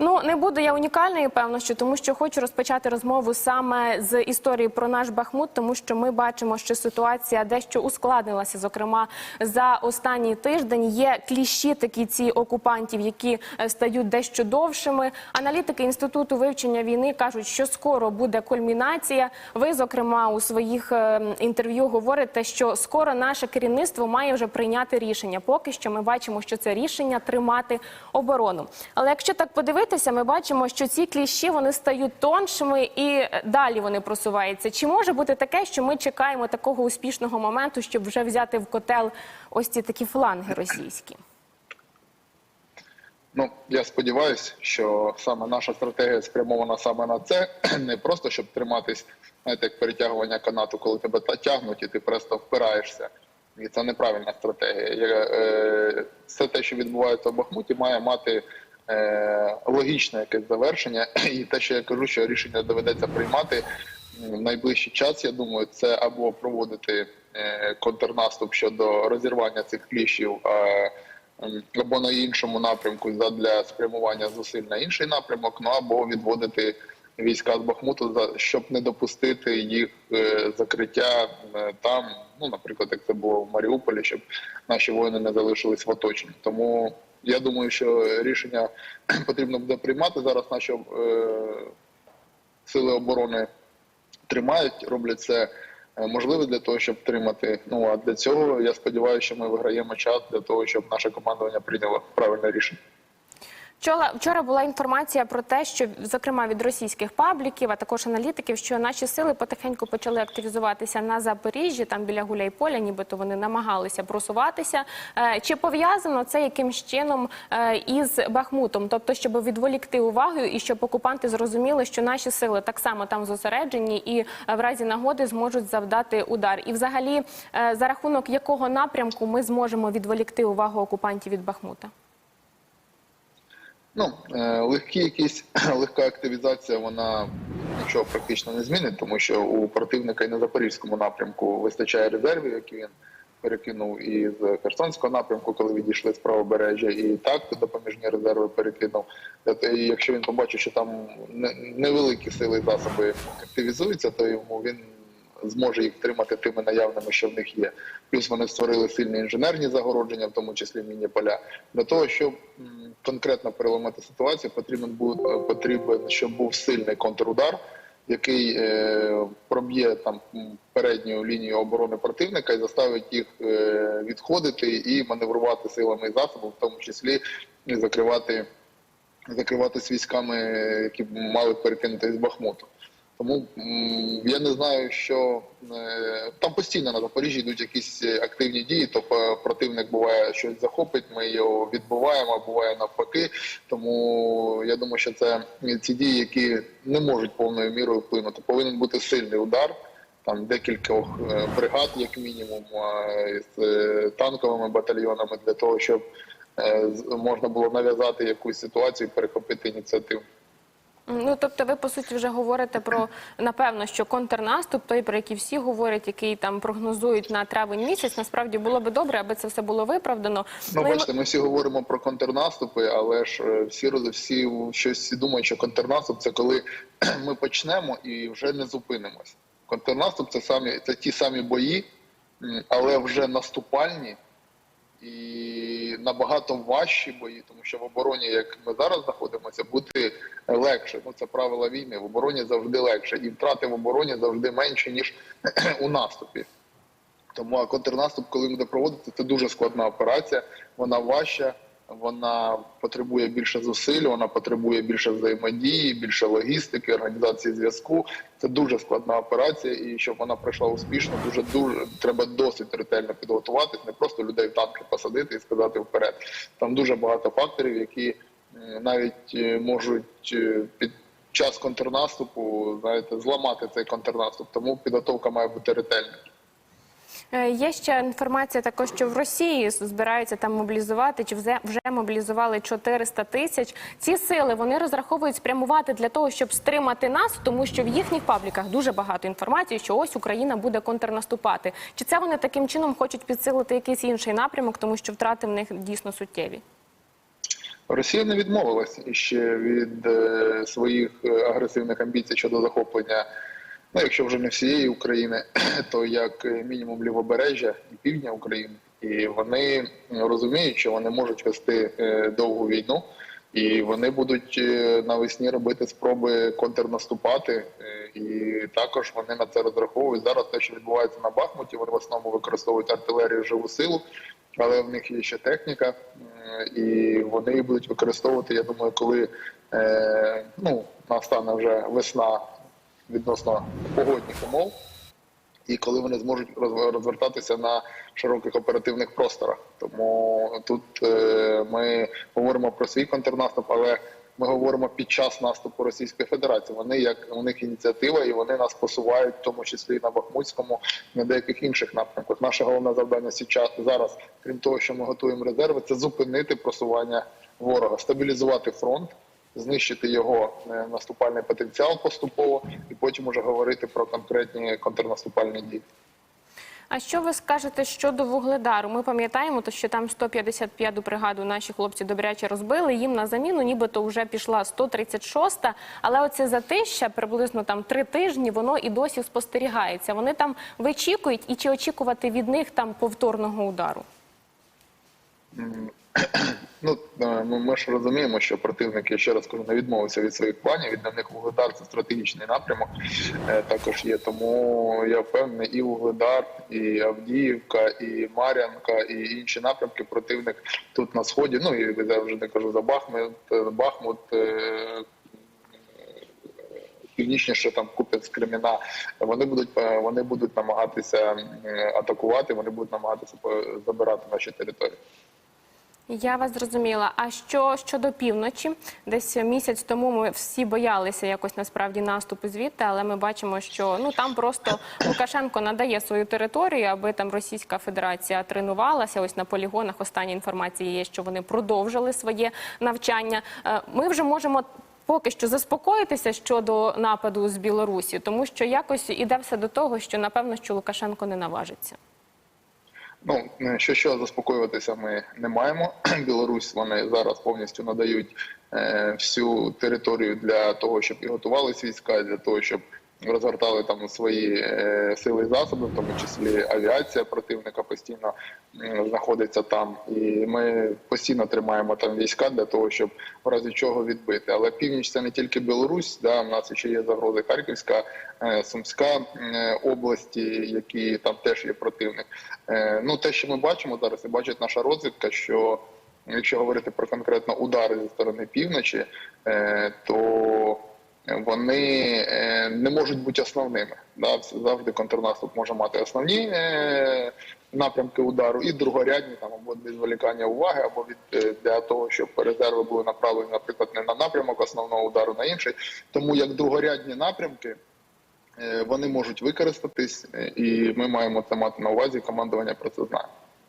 Ну не буду я унікальною, певно, що тому що хочу розпочати розмову саме з історії про наш Бахмут, тому що ми бачимо, що ситуація дещо ускладнилася. Зокрема, за останній тиждень є кліщі такі ці окупантів, які е, стають дещо довшими. Аналітики інституту вивчення війни кажуть, що скоро буде кульмінація. Ви, зокрема, у своїх е, інтерв'ю говорите, що скоро наше керівництво має вже прийняти рішення. Поки що ми бачимо, що це рішення тримати оборону. Але якщо так подивитися, ми бачимо, що ці кліщі вони стають тоншими і далі вони просуваються. Чи може бути таке, що ми чекаємо такого успішного моменту, щоб вже взяти в котел ось ці такі фланги російські? Ну я сподіваюся, що саме наша стратегія спрямована саме на це, не просто щоб триматись, знаєте, як перетягування канату, коли тебе тягнуть, і ти просто впираєшся. І це неправильна стратегія. Е, Все те, що відбувається в Бахмуті, має мати логічне якесь завершення. І те, що я кажу, що рішення доведеться приймати в найближчий час. Я думаю, це або проводити е, контрнаступ щодо розірвання цих кліщів. е, або на іншому напрямку для спрямування зусиль на інший напрямок, ну або відводити війська з Бахмуту, щоб не допустити їх е, закриття е, там, ну наприклад, як це було в Маріуполі, щоб наші воїни не залишились в оточенні. Тому я думаю, що рішення потрібно буде приймати зараз. Наші е, сили оборони тримають, роблять це е, можливе для того, щоб тримати. Ну а для цього я сподіваюся, що ми виграємо час для того, щоб наше командування прийняло правильне рішення. Вчора, була інформація про те, що зокрема від російських пабліків, а також аналітиків, що наші сили потихеньку почали активізуватися на Запоріжжі, там біля Гуляйполя, нібито вони намагалися просуватися. Е, Чи пов'язано це якимсь чином е, із Бахмутом? Тобто, щоб відволікти увагу і щоб окупанти зрозуміли, що наші сили так само там зосереджені і е, в разі нагоди зможуть завдати удар. І взагалі, за рахунок якого напрямку ми зможемо відволікти увагу окупантів від Бахмута? Ну е, легкі якісь легка активізація, вона нічого практично не змінить, тому що у противника і на запорізькому напрямку вистачає резервів, які він перекинув і з Херсонського напрямку, коли відійшли з правобережжя, і так допоміжні резерви перекинув. І якщо він побачить, що там не- невеликі сили і засоби активізуються, то йому він зможе їх тримати тими наявними, що в них є. Плюс вони створили сильні інженерні загородження, в тому числі міні-поля. Для того, щоб конкретно переломити ситуацію, потрібен був потрібен, щоб був сильний контрудар, який е, проб'є там передню лінію оборони противника і заставить їх е, відходити і маневрувати силами і засобами, в тому числі закривати закриватись військами, які мали перекинути з Бахмуту. Тому я не знаю, що е, там постійно на Запоріжжі йдуть якісь е, активні дії. То е, противник буває щось захопить, ми його відбуваємо, буває навпаки. Тому я думаю, що це ці дії, які не можуть повною мірою вплинути. Повинен бути сильний удар. Там декількох бригад, як мінімум, з танковими батальйонами для того, щоб можна було нав'язати якусь ситуацію, і перехопити ініціативу. Ну тобто, ви по суті вже говорите про напевно, що контрнаступ, той про який всі говорять, який там прогнозують на травень місяць. Насправді було би добре, аби це все було виправдано. Ну, бачите, ми всі говоримо про контрнаступи, але ж е, всі всі щось всі думають, що контрнаступ це коли ми почнемо і вже не зупинимось. Контрнаступ це самі це ті самі бої, але вже наступальні і набагато важчі бої, тому що в обороні, як ми зараз знаходимося, бути легше. Ну це правила війни. В обороні завжди легше, і втрати в обороні завжди менші ніж у наступі. Тому а контрнаступ, коли буде проводити, це дуже складна операція. Вона важча, вона потребує більше зусиль, вона потребує більше взаємодії, більше логістики, організації зв'язку. Це дуже складна операція, і щоб вона пройшла успішно, дуже дуже треба досить ретельно підготуватись, не просто людей в танки посадити і сказати вперед. Там дуже багато факторів, які навіть е, можуть е, під час контрнаступу, знаєте, зламати цей контрнаступ. Тому підготовка має бути ретельна. Е, Є ще інформація також, що в Росії збираються там мобілізувати, чи вже, мобілізували 400 тисяч. Ці сили вони розраховують спрямувати для того, щоб стримати нас, тому що в їхніх пабліках дуже багато інформації, що ось Україна буде контрнаступати. Чи це вони таким чином хочуть підсилити якийсь інший напрямок, тому що втрати в них дійсно суттєві? Росія не відмовилась іще від е, своїх е, агресивних амбіцій щодо захоплення, ну якщо вже не всієї України, то як е, мінімум лівобережжя і півдня України. І вони розуміють, що вони можуть вести е, довгу війну, і вони будуть е, навесні робити спроби контрнаступати. І також вони на це розраховують. Зараз те, що відбувається на Бахмуті, вони в основному використовують артилерію живу силу, але в них є ще техніка, і вони її будуть використовувати. Я думаю, коли ну настане вже весна відносно погодних умов і коли вони зможуть роз- розвертатися на широких оперативних просторах. Тому тут е, ми говоримо про свій контрнаступ, але ми говоримо під час наступу Російської Федерації. Вони як у них ініціатива, і вони нас посувають, в тому числі і на Бахмутському, на деяких інших напрямках. Наше головне завдання зараз, крім того, що ми готуємо резерви, це зупинити просування ворога, стабілізувати фронт. Знищити його е, наступальний потенціал поступово, і потім уже говорити про конкретні контрнаступальні дії. А що ви скажете щодо вугледару? Ми пам'ятаємо, що там 155-ту бригаду наші хлопці добряче розбили. Їм на заміну, нібито вже пішла 136-та, але оце затища приблизно там три тижні. Воно і досі спостерігається. Вони там вичікують, і чи очікувати від них там повторного удару? Ну е, ми, ж розуміємо, що противник, я ще раз кажу, не відмовився від своїх планів. Від них вугледар це стратегічний напрямок. е, Також є. Тому я впевнений, і вугледар, і Авдіївка, і Мар'янка, і інші напрямки. Противник тут на сході. Ну і я вже не кажу за Бахмут, е, Бахмут. Північніше там Куп'янськ, Креміна, вони будуть вони будуть намагатися атакувати, вони будуть намагатися забирати наші території. Я вас зрозуміла. А що щодо півночі? Десь місяць тому ми всі боялися якось насправді наступу звідти, але ми бачимо, що ну там просто Лукашенко надає свою територію, аби там Російська Федерація тренувалася. Ось на полігонах остання інформація є, що вони продовжили своє навчання. Е, Ми вже можемо. Поки що заспокоїтися щодо нападу з Білорусі, тому що якось іде все до того, що напевно що Лукашенко не наважиться. Ну е, що що заспокоюватися, ми не маємо. Білорусь вони зараз повністю надають е, всю територію для того, щоб і готувались війська, для того, щоб розгортали там свої е, сили і засоби, в тому числі авіація противника постійно знаходиться там, і ми постійно тримаємо там війська для того, щоб в разі чого відбити. Але північ це не тільки Білорусь, да, в нас ще є загрози Харківська, е, Сумська області, які там теж є противник. Е, Ну, те, що ми бачимо зараз, і бачить наша розвідка, що якщо говорити про конкретно удари зі сторони півночі, то вони е, не можуть бути основними. Да? Завжди контрнаступ може мати основні е, напрямки удару і другорядні там або від зволікання уваги, або від е, для того, щоб резерви були направлені, наприклад, не на напрямок основного удару, на інший. Тому як другорядні напрямки. Вони можуть використатись, і ми маємо це мати на увазі. Командування про це знає.